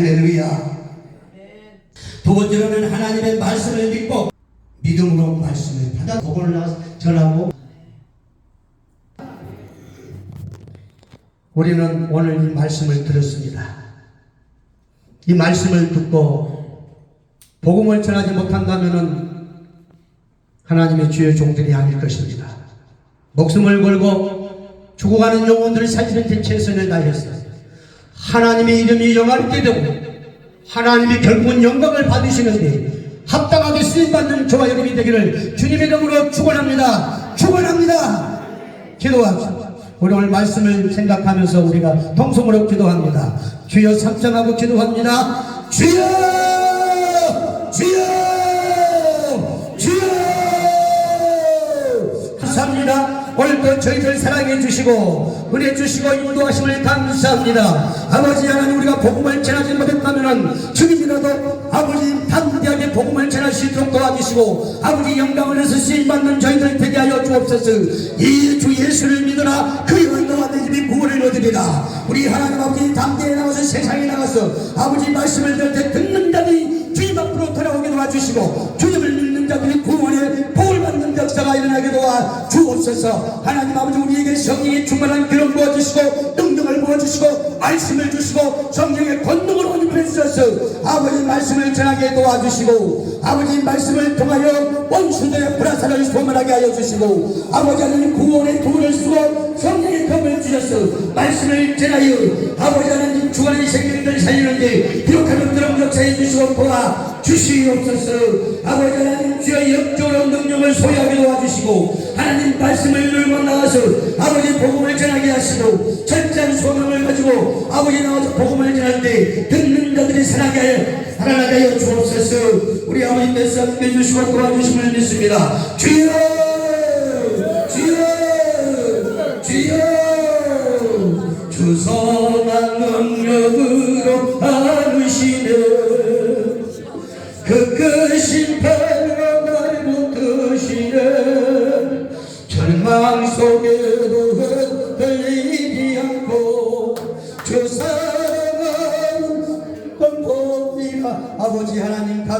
할렐루야. 두 번째로는 하나님의 말씀을 믿고 믿음으로 말씀을 받아 복음을 전하고 우리는 오늘 이 말씀을 들었습니다. 이 말씀을 듣고 복음을 전하지 못한다면은 하나님의 주의 종들이 아닐 것입니다. 목숨을 걸고 죽어가는 영혼들을 살리는 데 최선을 다했어. 하나님의 이름이 영화롭게 되고 하나님이 결국은 영광을 받으시는데 합당하게 쓰임받는 저와 여러분이 되기를 주님의 이름으로 축원합니다. 축원합니다. 기도합시다. 우리 오늘 말씀을 생각하면서 우리가 통성으로 기도합니다. 주여 삼장하고 기도합니다. 주여! 저희들 사랑해 주시고 은혜 주시고 인도하심을 감사합니다. 아버지 하나님 우리가 복음을 전하지 못했다면 주님이라도 아버지 담대하게 복음을 전할 수 있도록 도와주시고 아버지 영광을 내서 쓰임받는 저희들 되게 하여 주옵소서. 이 주 예수를 믿으나 그의 너와 내 집이 구원을 얻으리라. 우리 하나님 아버지 담대에 나가서 세상에 나가서 아버지 말씀을 들을 때 듣는 자들이 주님 앞으로 돌아오게 도와주시고 주님을 믿는 자들이 받는 역사가 일어나게 도와 주옵소서. 하나님 아버지 우리에게 성령의 충만한 기름 부어주시고 능력을 부어주시고 말씀을 주시고 성령의 온입해 주셔서. 아버지 말씀을 전하게 도와주시고 아버지 말씀을 통하여 원수들의 불화사를 소멸하게 하여 주시고 아버지 하나님 구원의 도를 쓰고 성령의 검을 주셔서 말씀을 전하여 아버지 하나님 주관의 생명들 살리는데 기록하는 그런 역사해 주시고 도와 주시옵소서. 아버지 하나님 주의 역적으로 능력을 소유하게 도와주시고 하나님 말씀을 들고 나와서 아버지 복음을 전하게 하시고 철저한 소명을 가지고 아버지 나와서 복음을 전할 때 듣는 자들이 살아게 하여 살아나게 하여 주옵소서. 우리 아버지께서 함께 주시고 도와주심을 믿습니다. 주여! 주여! 주여! 주선한 능력으로 하루시네 그 크신 패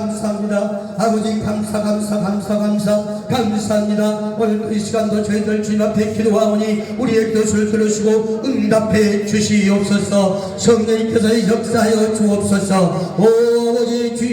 감사합니다. 아버지 감사 감사 감사 감사. 감사합니다. 오늘 이 시간도 저희들 주님 앞에 기도하오니 우리의 뜻을 들으시고 응답해 주시옵소서. 성령님께서 역사하여 주옵소서. 오아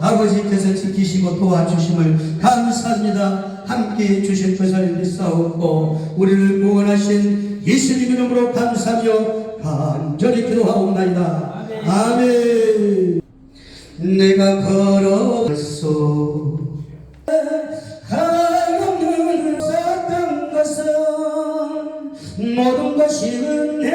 아버지께서 지키시고 도와주심을 감사합니다. 함께 주실 것을 믿사옵고 우리를 구원하신 예수님 이름으로 감사하며 간절히 기도하옵나이다. 아멘. 내가 걸어갔소 하나님을 썼던 것은 모든 것이 은혜